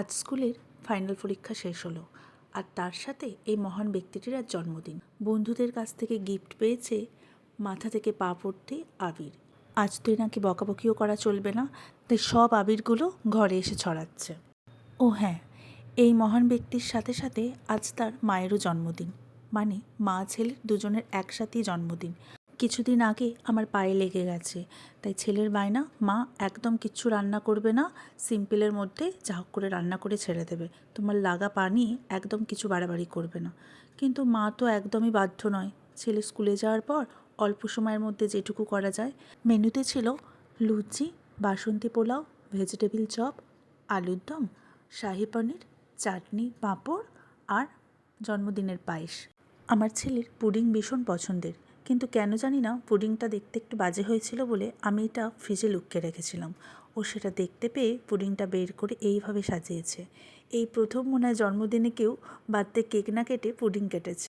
আজ স্কুলের ফাইনাল পরীক্ষা শেষ হলো আর তার সাথে এই মহান ব্যক্তিটির আজ জন্মদিন। বন্ধুদের কাছ থেকে গিফট পেয়েছে মাথা থেকে পা পড়তে আবির। আজ তুই নাকি বকাবকিও করা চলবে না, তাই সব আবিরগুলো ঘরে এসে ছড়াচ্ছে। ও হ্যাঁ এই মহান ব্যক্তির সাথে সাথে আজ তার মায়েরও জন্মদিন মানে মা ছেলের দুজনের একসাথেই জন্মদিন। কিছুদিন আগে আমার পায়ে লেগে গেছে। তাই ছেলের বায়না, মা একদম কিচ্ছু রান্না করবে না, সিম্পলের মধ্যে যা হোক করে রান্না করে ছেড়ে দেবে। তোমার লাগা পানি একদম কিছু বাড়াবাড়ি করবে না। কিন্তু মা তো একদমই বাধ্য নয়। ছেলে স্কুলে যাওয়ার পর অল্প সময়ের মধ্যে যেটুকু করা যায়। মেনুতে ছিল লুচি, বাসন্তী পোলাও, ভেজিটেবিল চপ, আলুর দম, শাহি পনির, চাটনি, পাঁপড় আর জন্মদিনের পায়েস। আমার ছেলের পুডিং ভীষণ পছন্দের। কিন্তু কেন জানি না পুডিংটা দেখতে একটু বাজে হয়েছিল বলে আমি এটা ফ্রিজে লুকিয়ে রেখেছিলাম। ও সেটা দেখতে পেয়ে পুডিংটা বের করে এইভাবে সাজিয়েছে। এই প্রথম মনে হয় জন্মদিনে কেউ বার্থডে কেক না কেটে পুডিং কেটেছে।